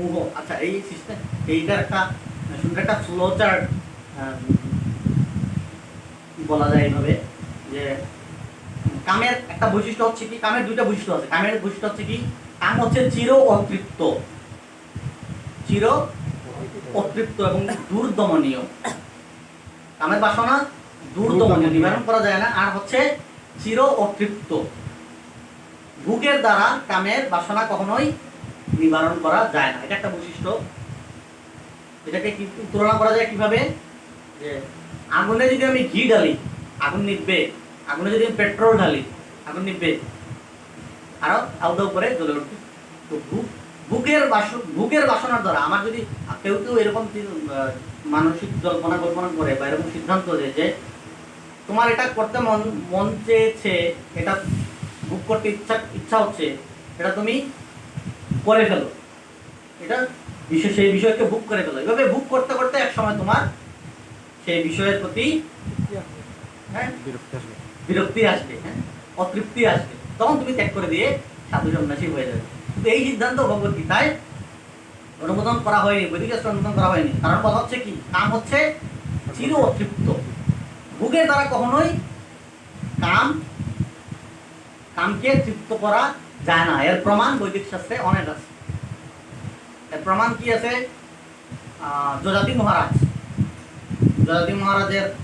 মোহ আচ্ছা এই সিস্টেম এইটার একটা সুন্দর একটা ফ্লো চার্ট বলা যায় এইভাবে যে কামের একটা বৈশিষ্ট্য হচ্ছে কি, কামের দুইটা বৈশিষ্ট্য আছে। কামের বৈশিষ্ট্য হচ্ছে কি, কাম হচ্ছে চির অতৃপ্ত। চির অতৃপ্ত এবং দুর্দমনীয়। কামের বাসনা দুর্দমনীয়, নিবারণ করা যায় না, আর হচ্ছে চির অতৃপ্ত। দ্বারা কামের বাসনা কখনোই নিবারণ করা যায় না। এটা একটা বৈশিষ্ট্য। এটাকে কি তুলনা করা যায় কীভাবে? যে আগুনে যদি আমি ঘি ঢালি, আগুন নিভবে। আগুনে যদি আমি পেট্রোল ঢালি, আগুন নিভবে। আরও আউদা উপরে জ্বলে উঠবে। তো ভোগের বাসন বুকের বাসনার দ্বারা আমার যদি কেউ কেউ এরকম মানসিক জল্পনা কল্পনা করে বা এরকম সিদ্ধান্ত দেয় যে তোমার এটা করতে মন মন চেয়েছে, এটা বুক করতে ইচ্ছা ইচ্ছা হচ্ছে, এটা তুমি করে ফেলো। এটা বিষয় সেই বিষয়কে বুক করে ফেলো। এভাবে বুক করতে করতে এক সময় তোমার সেই বিষয়ের প্রতি হ্যাঁ বিরক্তি আসবে। হ্যাঁ অতৃপ্তি আসবে। তখন তুমি ত্যাগ করে দিয়ে সাধু সন্ন্যাসী হয়ে যাবে। কিন্তু এই সিদ্ধান্ত ভগবত গীতায় অনুমোদন করা হয়নি বৈদিক অনুমোদন করা হয়নি। কারণ কথা হচ্ছে কি? কাম হচ্ছে চির অতৃপ্ত। ভোগের দ্বারা কখনোই কাম কামকে তৃপ্ত করা যায় না। এর প্রমাণ বৈদিক শাস্ত্রে অনেক আছে। এর প্রমাণ কি আছে? যজাতি মহারাজ। যজাতি মহারাজের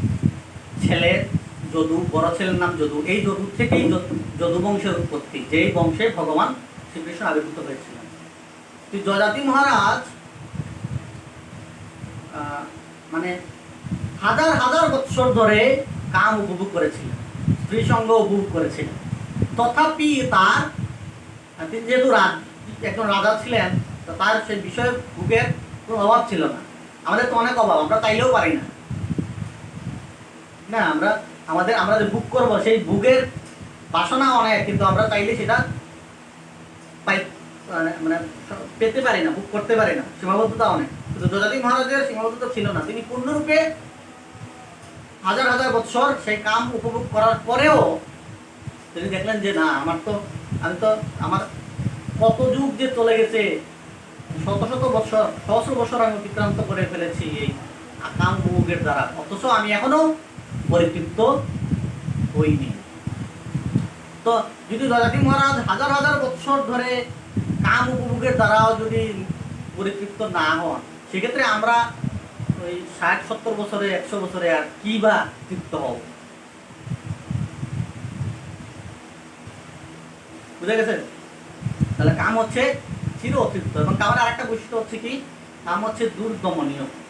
ছেলে যদু, বড় ছেলের নাম যদু। এই যদু থেকেই যদু- বংশের উৎপত্তি। যেই বংশে ভগবান শ্রীকৃষ্ণ আবির্ভূত হয়েছিলেন। তো যজাতি মহারাজ মানে হাজার হাজার বৎসর ধরে কাম উপভোগ করেছিলেন। স্ত্রী সঙ্গ উপভোগ করেছিলেন। তথাপি তার যেহেতু একজন রাজা ছিলেন তার সেই বিষয়ে ভোগের কোনো অভাব ছিল না। আমাদের তো অনেক অভাব, আমরা চাইলেও পারি না। না, আমরা আমাদের আমরা যে বুক করব, সেই বুকের বাসনা অনেক, কিন্তু আমরা চাইলে সেটা পাই মানে মানে পেতে পারি না বুক করতে পারি না। সীমাবদ্ধতা অনেক। কিন্তু যজাতি মহারাজের সীমাবদ্ধতা ছিল না, তিনি পূর্ণরূপে হাজার হাজার বৎসর সেই কাম উপভোগ করার পরেও তিনি দেখলেন যে, না, আমার তো আমি তো আমার কত যুগ যে চলে গেছে, শত শত বছর, সহস্র বছর আমি অতিক্রান্ত করে ফেলেছি এই কাম উপভোগের দ্বারা। অথচ আমি এখনও পরিতৃপ্ত হইনি। তো যদি যজাতি মহারাজ হাজার হাজার বছর ধরে কাম উপভোগের দ্বারাও যদি পরিতৃপ্ত না হন, সেক্ষেত্রে আমরা ওই ষাট সত্তর বছরে, একশো বছরে আর কি বা তৃপ্ত হব? বুঝা গেছেন? তাহলে কাম হচ্ছে চির অতিরিক্ত এবং কামের আরেকটা বৈশিষ্ট্য হচ্ছে কি? কাম হচ্ছে দুর্দমনীয়